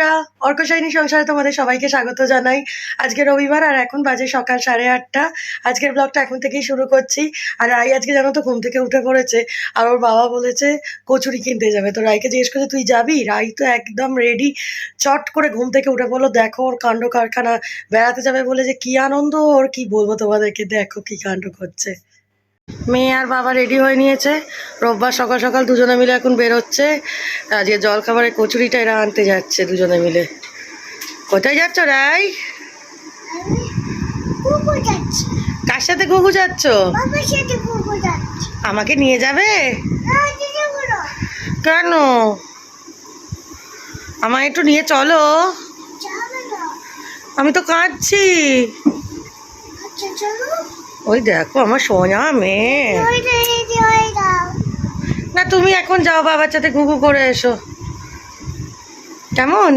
বন্ধুরা অর্কশাইনী সংসারে তোমাদের সবাইকে স্বাগত জানাই। আজকে রবিবার আর এখন বাজে সকাল সাড়ে আটটা। আজকের ব্লগটা এখন থেকেই শুরু করছি। আর রাই আজকে জানো তো ঘুম থেকে উঠে পড়েছে। আর ওর বাবা বলেছে, কচুরি কিনতে যাবে। তো রাইকে জিজ্ঞেস করছে, তুই যাবি? রাই তো একদম রেডি চট করে ঘুম থেকে উঠে বলল দেখো ওর কাণ্ড কারখানা বেড়াতে যাবে বলে যে, কি আনন্দ ওর, কি বলব তোমাদেরকে? দেখো কি কাণ্ড করছে। মেয়ে আর বাবা রেডি হয়ে নিয়েছে। রোববার সকাল সকাল দুজনে মিলে এখন বেরোচ্ছে। আজকে জলখাবারের কচুরিটা এরা আনতে যাচ্ছে দুজনে মিলে। কোথায় যাচ্ছ রাই? কার সাথে ঘুঘু যাচ্ছ? আমাকে নিয়ে যাবে? কেন? আমায় একটু নিয়ে চলো। আমি তো কাঁদছি। আচ্ছা চলো। ওই দেখো আমার সোনা মেয়ে। না, তুমি এখন যাও বাবার সাথে ঘুঘু করে এসো। কেমন?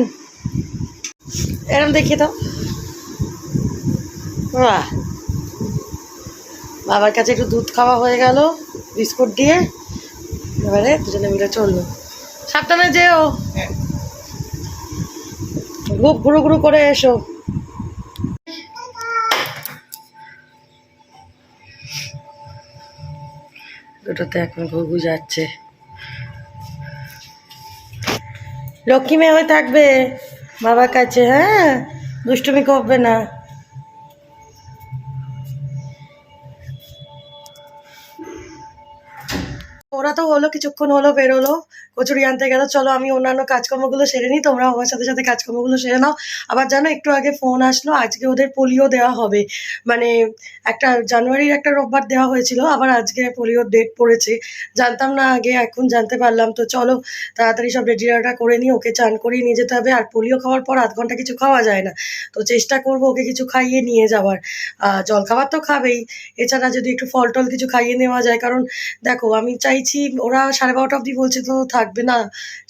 এরম দেখিয়ে দাও। বাহ। বাবার কাছে একটু দুধ খাওয়া হয়ে গেল, বিস্কুট দিয়ে। এবারে দুজনে মিলে চলল। সাবধানে যেও। খুব ঘুরু ঘুরু করে এসো। দুটোতে এখন ঘুঘু যাচ্ছে। লক্ষ্মী মেয়ে হয়ে থাকবে? বাবার কাছে হ্যাঁ? দুষ্টুমি করবে না? ওরা তো হলো, কিছুক্ষণ হলো, বেরোলো, কচুরি আনতে গেল, চলো আমি অন্যান্য কাজকর্মগুলো সেরে নিই তোমরা আমার সাথে সাথে কাজকর্মগুলো সেরে নাও। আবার জানো, একটু আগে ফোন আসলো, আজকে ওদের পোলিও দেওয়া হবে। মানে একটা জানুয়ারির একটা রোববার দেওয়া হয়েছিল, আবার আজকে পোলিওর ডেট পড়েছে। জানতাম না আগে, এখন জানতে পারলাম। তো চলো, তাড়াতাড়ি সব রেডি রেডিটা করে নিই, ওকে চান করিয়ে নিয়ে যেতে হবে। আর পোলিও খাওয়ার পর আধ ঘণ্টা কিছু খাওয়া যায় না। তো চেষ্টা করব ওকে কিছু খাইয়ে নিয়ে যাওয়ার। জলখাবার তো খাবেই। এছাড়া যদি একটু ফল টল কিছু খাইয়ে নেওয়া যায়, কারণ দেখো, আমি চাইছি ওরা সাড়ে বারোটা অবধি বলছে তো থাকবে না।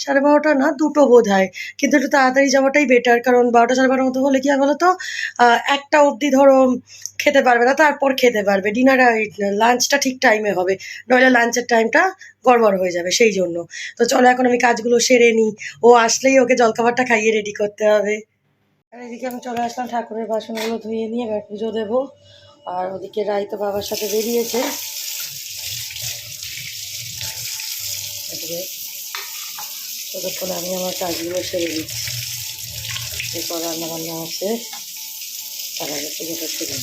সাড়ে বারোটা না, দুটো বোধ হয় কিন্তু একটু তাড়াতাড়ি যাওয়াটাই বেটার কারণ বারোটা, সাড়ে বারোটার মতো হলে কি বলো তো একটা অবধি ধরো খেতে পারবে না, তারপর খেতে পারবে। ডিনার লাঞ্চটা ঠিক টাইমে হবে। নইলে লাঞ্চের টাইমটা গড়বড় হয়ে যাবে, সেই জন্য। তো চলো এখন আমি কাজগুলো সেরে নিই। ও আসলেই ওকে জলখাবারটা খাইয়ে রেডি করতে হবে। আর এদিকে আমি চলে আসলাম ঠাকুরের বাসনগুলো ধুয়ে নিয়ে, এবার পুজো দেবো। আর ওদিকে রায় তো বাবার সাথে বেরিয়েছে এদিকে ততক্ষণ আমি আমার কাজগুলো সেরে দিচ্ছি এরপর রান্না বান্না আছে। তার আগে পুজোটা সেরে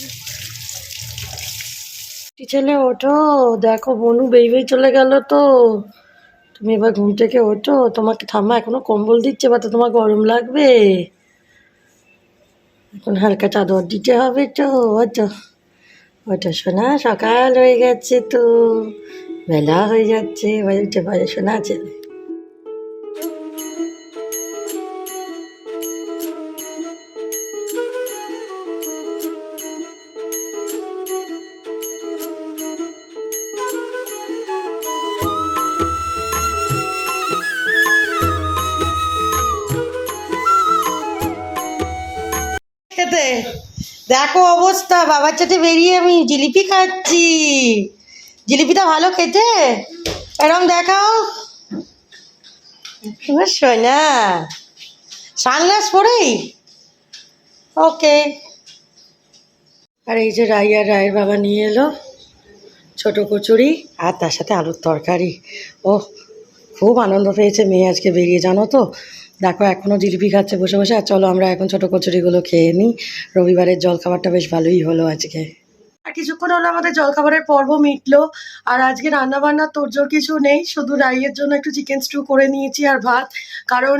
কি ছেলে, ওঠো। দেখো, বনু বেই চলে গেল তো। তুমি এবার ঘুম থেকে ওঠো। তোমাকে ঠাম্মা এখনও কম্বল দিচ্ছে, বা তো তোমার গরম লাগবে? এখন হালকা চাদর দিতে হবে তো ওটো ওটা শোনা সকাল হয়ে গেছে তো। বেলা হয়ে যাচ্ছে। এবার উঠে পারে শোনা ছেলে। দেখো অবস্থা, বাবার সাথে বেরিয়ে আমি জিলিপি খাচ্ছি। জিলিপিটা ভালো খেতে? এরম দেখাও। সোনা। সানগ্লাস পরেই? ওকে। আর এই যে রাই আর রায়ের বাবা নিয়ে এলো, ছোট কচুরি আর তার সাথে আলুর তরকারি। ও খুব আনন্দ পেয়েছে মেয়ে আজকে বেরিয়ে, জানো তো? দেখো এখনও জিলিপি খাচ্ছে বসে বসে। আর চলো আমরা এখন ছোটো কচুরিগুলো খেয়ে নিই রবিবারের জলখাবারটা বেশ ভালোই হলো আজকে। আর কিছুক্ষণ হলো আমাদের জলখাবারের পর্ব মিটলো, আর আজকে রান্না বান্নার তোরজোর কিছু নেই, শুধু রাইয়ের জন্য একটু চিকেন স্টু করে নিয়েছি আর ভাত। কারণ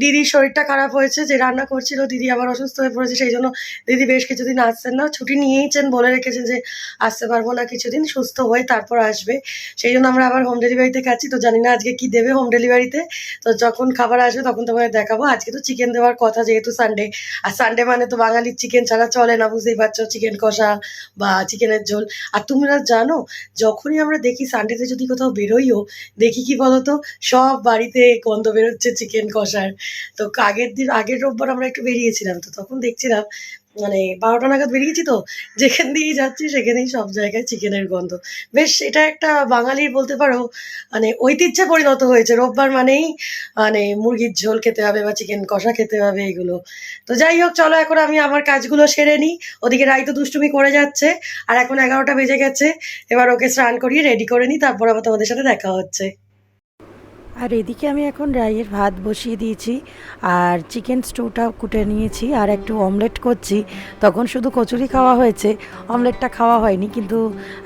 দিদির শরীরটা খারাপ হয়েছে, যে রান্না করছিল, দিদি আবার অসুস্থ হয়ে পড়েছে, সেই জন্য দিদি বেশ কিছুদিন আসছেন না। ছুটি নিয়েইছেন বলে রেখেছেন যে আসতে পারব না কিছুদিন, সুস্থ হয়ে তারপর আসবে। সেই জন্য আমরা আবার হোম ডেলিভারিতে খাচ্ছি, তো জানি না আজকে কি দেবে হোম ডেলিভারিতে তো। যখন খাবার আসবে তখন তোমাদের দেখাবো। আজকে তো চিকেন দেওয়ার কথা যেহেতু সানডে আর সানডে মানে তো বাঙালির চিকেন ছাড়া চলে না, বুঝতেই পারছ চিকেন কষা বা চিকেনের ঝোল। আর তোমরা জানো, যখনই আমরা দেখি সানডেতে যদি কোথাও বেরোইও, দেখি কি বলতো, সব বাড়িতে গন্ধ বেরোচ্ছে চিকেন কষার। তো আগের দিন, আগের রোববার আমরা একটু বেরিয়েছিলাম, তো তখন দেখছিলাম মানে বারোটা নাগাদ বেরিয়েছি তো, যেখান দিয়েই যাচ্ছি সেখানেই সব জায়গায় চিকেনের গন্ধ। বেশ, এটা একটা বাঙালির বলতে পারো মানে ঐতিহ্যে পরিণত হয়েছে। রোববার মানেই মানে মুরগির ঝোল খেতে হবে বা চিকেন কষা খেতে হবে এগুলো। তো যাই হোক, চলো এখন আমি আমার কাজগুলো সেরে নিই। ওদিকে রাই তো দুষ্টুমি করে যাচ্ছে, আর এখন এগারোটা বেজে গেছে। এবার ওকে স্নান করিয়ে রেডি করে নিই, তারপর আবার তোমাদের সাথে দেখা হচ্ছে। আর এদিকে আমি এখন রাইয়ের ভাত বসিয়ে দিয়েছি, আর চিকেন স্টুটাও কুটে নিয়েছি, আর একটু অমলেট করছি। তখন শুধু কচুরি খাওয়া হয়েছে, অমলেটটা খাওয়া হয়নি, কিন্তু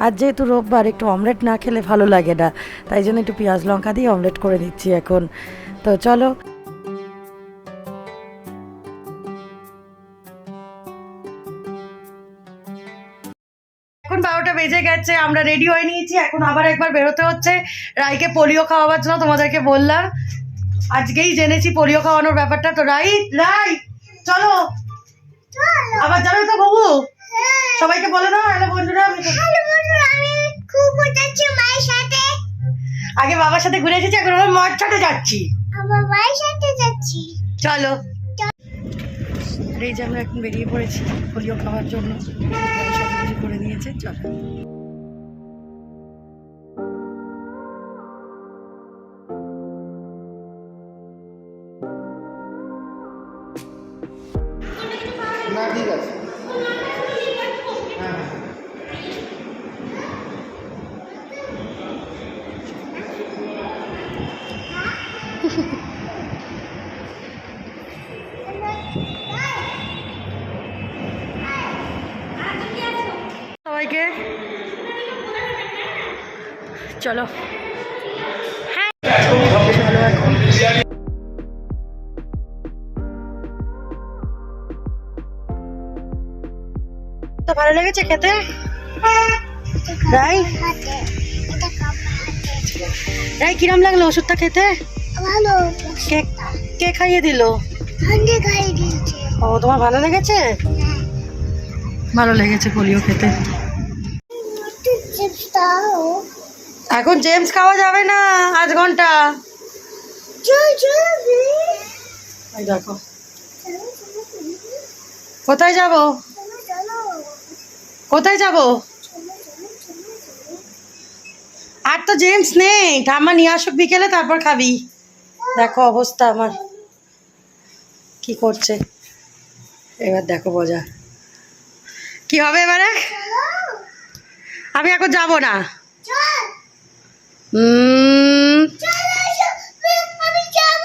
আজ যেহেতু রোববার, একটু অমলেট না খেলে ভালো লাগে না। তাই জন্য একটু পেঁয়াজ লঙ্কা দিয়ে অমলেট করে দিচ্ছি এখন। তো চলো বেজে গেছে আমরা রেডি হয়ে নিয়েছি এখন আবার একবার বেরোতে হচ্ছে। রাইকে পোলিও খাওয়াবার জন্য তোমাদেরকে বললাম। আজকেই জেনেছি পোলিও খাওয়ানোর ব্যাপারটা তো। রাই রাই চলো। আবার যাবে তো বাবু? সবাইকে বলে দাও হ্যালো বন্ধুরা আগে বাবার সাথে ঘুরে এসেছি এখন আমার মার সাথে যাচ্ছি। আমার সাথে যাচ্ছি। চলো। এই যে আমরা এখন বেরিয়ে পড়েছি পোলিও খাওয়ার জন্য। করে নিয়েছে চলো। সবাইকে। চলো। তো ভালো লেগেছে খেতে? রাই? কিরম লাগল ওষুধটা খেতে? ভালো। কে কে খাইয়ে দিল? ও তোমার ভালো লেগেছে? ভালো লেগেছে পোলিও খেতে। এখন জেমস খাওয়া যাবে না আধ ঘণ্টা। দেখো। কোথায় যাব? কোথায় যাব? আর তো জেমস নেই। ঠাম্মা নিয়ে আসুক বিকেলে তারপর খাবি। দেখো অবস্থা আমার। কি করছে? এবার দেখো মজা। কি হবে এবারে? আমি এখন যাব না। যাব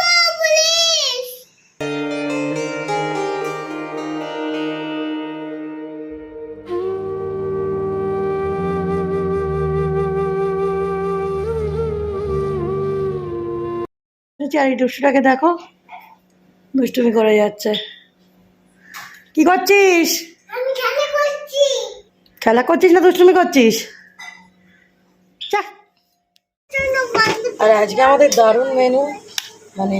প্লিজ আর এই দুষ্টুটাকে দেখো। দুষ্টুমি করে যাচ্ছে। কি করছিস? আমি খেলা করছি। খেলা করছিস না দুষ্টুমি করছিস যা চলো বন্ধ আর আজকে আমাদের দারুণ মেনু মানে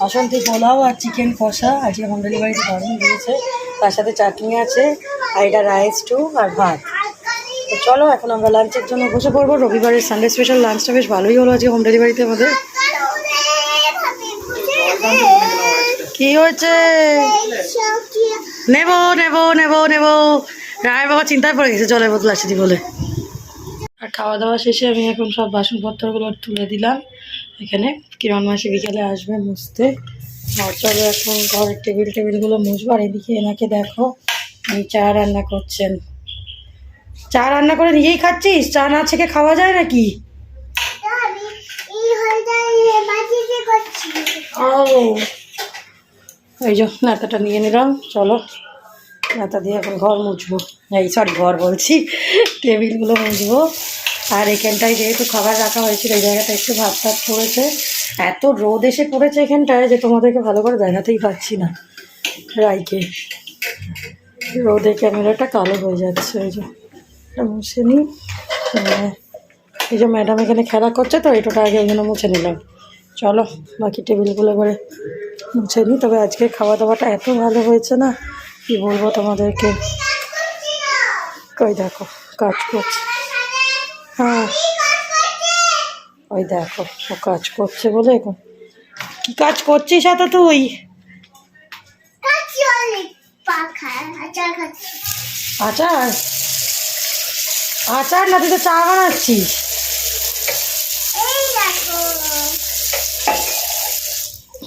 বাসন্তী পোলাও আর চিকেন কষা। আজকে হোম ডেলিভারিতে দারুণ দিয়েছে তার সাথে চাটনি আছে, আর এটা রাইস টু আর ভাত। তো চলো, এখন আমরা লাঞ্চের জন্য বসে পড়ব। রবিবারের সানডে স্পেশাল লাঞ্চটা বেশ ভালোই হলো আজকে হোম ডেলিভারিতে আমাদের। কি হয়েছে? নেব নেব নেব নেব। রায় বাবা চিন্তায় পড়ে গেছে। জলের বোতল আসেছি বলে। আর খাওয়া দাওয়া শেষে আমি এখন সব বাসনপত্রগুলো তুলে দিলাম। এখানে কিরণ মাসে বিকেলে আসবে মুছতে। চলো এখন ঘরের টেবিল টেবিলগুলো মুছবো আর এদিকে এনাকে দেখো, উনি চা রান্না করছেন। চা রান্না করে নিজেই খাচ্ছিস? চা না ছেঁকে খাওয়া যায় নাকি? ও, এই যে নেতাটা নিয়ে নিলাম। চলো। নেতা দিয়ে এখন ঘর মুছবো। এই সরি ঘর বলছি। টেবিলগুলো মুছবো। আর এখানটায় যেহেতু খাবার রাখা হয়েছিল, এই জায়গাটা একটু ভাত টাত পড়েছে। এত রোদ এসে পড়েছে এখানটায় যে তোমাদেরকে ভালো করে দেখাতেই পাচ্ছি না। রাইকে। রোদে ক্যামেরাটা কালো হয়ে যাচ্ছে ওই যে। মুছে নিই। হ্যাঁ। এই যে ম্যাডাম এখানে খেলা করছে তো এটাটা আগে ওই জন্য মুছে নিলাম। চলো, বাকি টেবিলগুলো করে মুছে নিই। তবে আজকে খাওয়া দাওয়াটা এত ভালো হয়েছে না কি বলব তোমাদেরকে? ওই দেখো, কাজ করছে। হ্যাঁ। ওই দেখো, ও কাজ করছে বলে এখন। কি কাজ করছিস এত তুই? আচার? আচার না, তুই তো চা বানাচ্ছিস।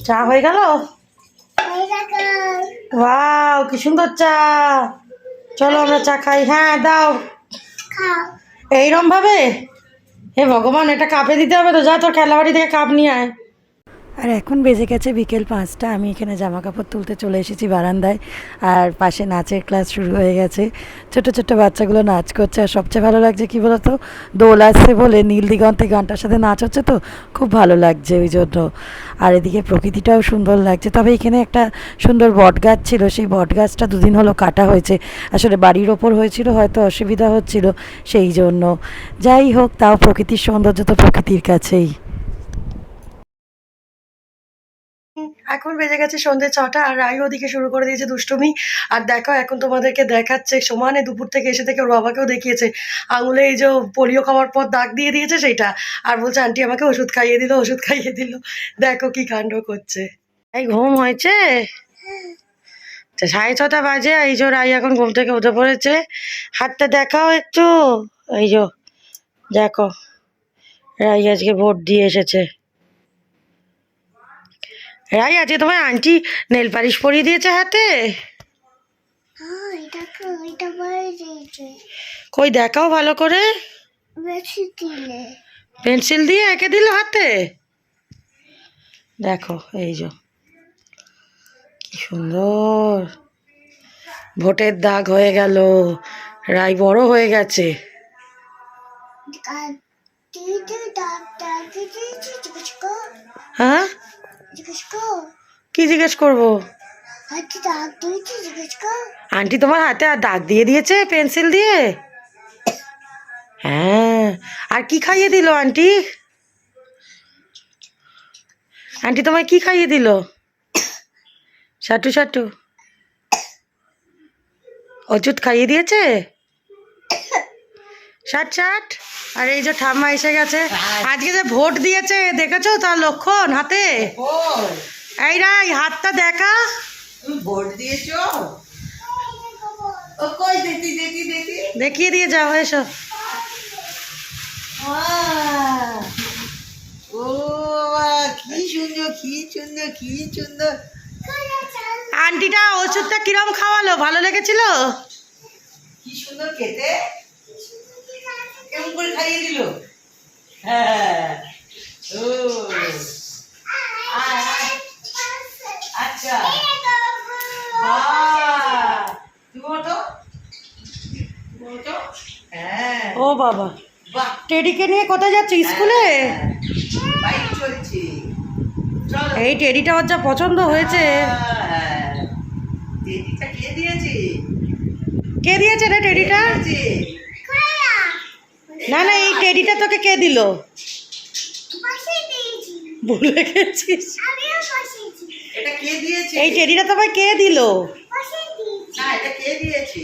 চা হয়ে গেল? ওয়াও কি সুন্দর চা। চলো আমরা চা খাই। হ্যাঁ দাও। এইরম ভাবে হে ভগবান এটা কাপে দিতে হবে তো। যা তোর খেলাবাড়ি থেকে কাপ নিয়ে আয়। আর এখন বেজে গেছে বিকেল পাঁচটা, আমি এখানে জামা কাপড় তুলতে চলে এসেছি বারান্দায়। আর পাশে নাচের ক্লাস শুরু হয়ে গেছে। ছোট ছোট বাচ্চাগুলো নাচ করছে, আর সবচেয়ে ভালো লাগছে কি বলতো? দোল আসছে বলে নীল দিগন্তে গানটার সাথে নাচ হচ্ছে তো, খুব ভালো লাগছে ওই জন্য। আর এদিকে প্রকৃতিটাও সুন্দর লাগছে। তবে এখানে একটা সুন্দর বট গাছ ছিল, সেই বট গাছটা দুদিন হলো কাটা হয়েছে। আসলে বাড়ির ওপর হয়েছিল, হয়তো অসুবিধা হচ্ছিল, সেই জন্য। যাই হোক, তাও প্রকৃতির সৌন্দর্য তো প্রকৃতির কাছেই। এখন বেজে গেছে সন্ধে ছটা আর রাই ওদিকে শুরু করে দিয়েছে দুষ্টুমি। আর দেখো এখন তোমাদেরকে দেখাচ্ছে, সমানে দুপুর থেকে এসে থেকে ওর বাবাকেও দেখিয়েছে। আঙুলে এই যে পোলিও খাওয়ার পর দাগ দিয়ে দিয়েছে সেইটা। আর বলছে, আন্টি আমাকে ওষুধ খাইয়ে দিল, ওষুধ খাইয়ে দিল। দেখো কি কাণ্ড করছে। এই ঘুম হয়েছে? সাড়ে ছটা বাজে, এই যে রাই এখন ঘুম থেকে উঠে পড়েছে। হাতটা দেখাও একটু। এই যে, দেখো রাই আজকে ভোট দিয়ে এসেছে। রাই আজকে তোমার আন্টি নেল পালিশ পরিয়ে দিয়েছে হাতে। হ্যাঁ কই দেখাও ভালো করে। পেন্সিল দিয়ে এঁকে দিল হাতে? দেখো এই যে। কি সুন্দর। ভোটের দাগ হয়ে গেল। রাই বড় হয়ে গেছে। হ্যাঁ? জিজ্ঞেস কর। কি জিজ্ঞেস করব? আন্টি তোমার হাতে আর দাগ দিয়ে দিয়েছে পেন্সিল দিয়ে? হ্যাঁ। আর কি খাইয়ে দিল আন্টি? আন্টি তোমায় কি খাইয়ে দিল? সাটু সাটু। ওষুধ খাইয়ে দিয়েছে? ষাট ষাট আর এই যে ঠাম্মা এসে গেছে। আজকে যে ভোট দিয়েছে দেখেছ তার লক্ষণ হাতে? এই রাই হাতটা দেখা। ভোট দিয়েছ? দেখিয়ে দিয়ে যাও এসো। ও বাবা কি সুন্দর কি সুন্দর কি সুন্দর। আন্টিটা ওষুধটা কিরম খাওয়ালো? ভালো লেগেছিল? কি সুন্দর খেতে? করে খাইয়ে দিল? হ্যাঁ। ও। আচ্ছা। হ্যাঁ। ও বাবা। টেডিকে নিয়ে কোথায় যাচ্ছে স্কুলে? চলছে। চলো। এই টেডিটা ওর যা পছন্দ হয়েছে। হ্যাঁ। কে দিয়েছে? রে টেডিটা? না না এই টেডিটা তোকে কে দিল? ভুলে গেছিস। এই টেডিটা তোমায় কে দিল? কে দিয়েছে?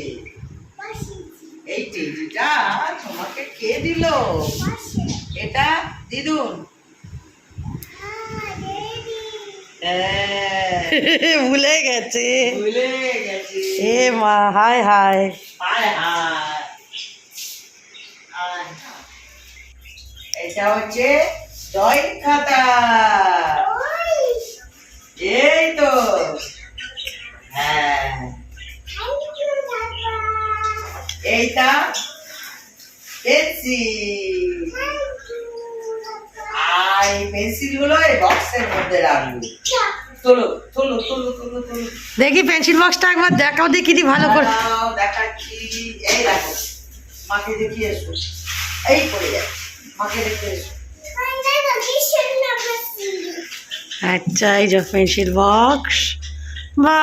এই টেডিটা তোমাকে কে দিল? এটা দিদুন। হ্যাঁ ভুলে গেছে। ভুলে গেছি। এ মা হায় হায়। হায় হায়। এটা হচ্ছে ড্রয়িং খাতা। এই তো। হ্যাঁ। এইটা পেন্সিল। আর এই পেন্সিলগুলো এই বক্সের মধ্যে রাখব। তোলো তোলো তোলো তোলো তোলো। দেখি পেন্সিল বক্সটা একবার দেখাও দেখি দি ভালো করে। দেখাচ্ছি। এই দেখো মাকে দেখিয়ে এসো। এই পড়ে যাচ্ছে। মাকে এসো। আচ্ছা এই যে পেন্সিল বক্স। তো।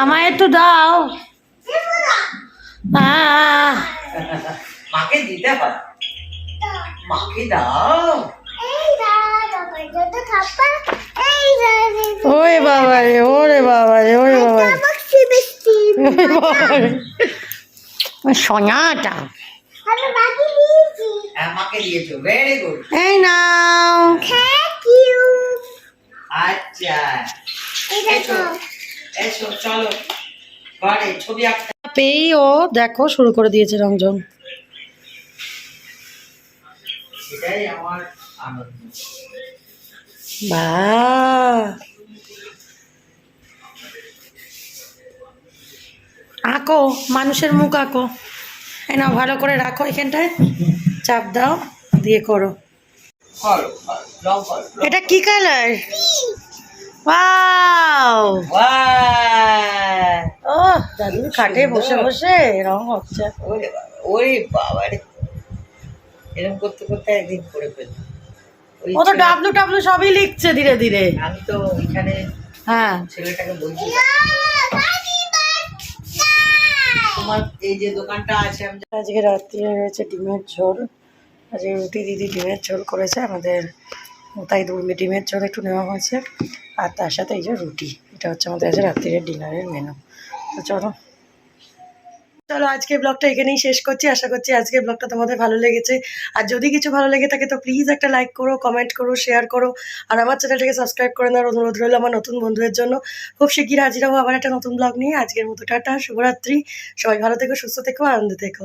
আমায় একটু দাও। মাকে দিতে হয়। মাকে ওরে বাবা রে ওরে বাবা রে ওরে বাবা রে। ওরে বাবা রে। সোনাটা। আমি বাকি দিয়েছি। হ্যাঁ মাকে দিয়েছ। ভেরি গুড এই নাও। থ্যাংক ইউ আচ্ছা। এই দেখো। এসো চলো। ঘরে ছবি আঁকতে। পেয়েই ও দেখো শুরু করে দিয়েছে রংজন এটাই আমার আনন্দ। বা আঁকো মানুষের মুখ আঁকো। এই নাও ভালো করে রাখো এখানটায়। চাপ দাও দিয়ে করো। এটা কি কালার! ও দাদুর খাটে বসে বসে রং হচ্ছে। ওরে বাবা রে এরকম করতে করতে একদিন করে ফেলব। ওই ও তো ডাবলু টাবলু সবই লিখছে ধীরে ধীরে। আমি তো ওইখানে হ্যাঁ। ছেলেটাকে বলছি তোমার এই যে দোকানটা আছে আজকে রাত্রি রয়েছে ডিমের ঝোল। আজকে রুটি দিদি ডিমের ঝোল করেছে, আমাদের তাই ডিমের ঝোল একটু নেওয়া হয়েছে। আর তার সাথে এই যে রুটি, এটা হচ্ছে আমাদের আজকে রাত্রির ডিনারের মেনু তো চলো। চলো আজকে ব্লগটা এখানেই শেষ করছি। আশা করছি আজকে ব্লগটা তোমাদের ভালো লেগেছে। আর যদি কিছু ভালো লেগে থাকে, তো প্লিজ একটা লাইক করো কমেন্ট করো শেয়ার করো। আর আমার চ্যানেলটাকে সাবস্ক্রাইব করে নেওয়ার অনুরোধ রইল আমার নতুন বন্ধুদের জন্য। খুব শিগগির হাজির হব আবার একটা নতুন ব্লগ নিয়ে। আজকের মতো টাটা, শুভরাত্রি। সবাই ভালো থেকো, সুস্থ থেকো, আনন্দ থেকো।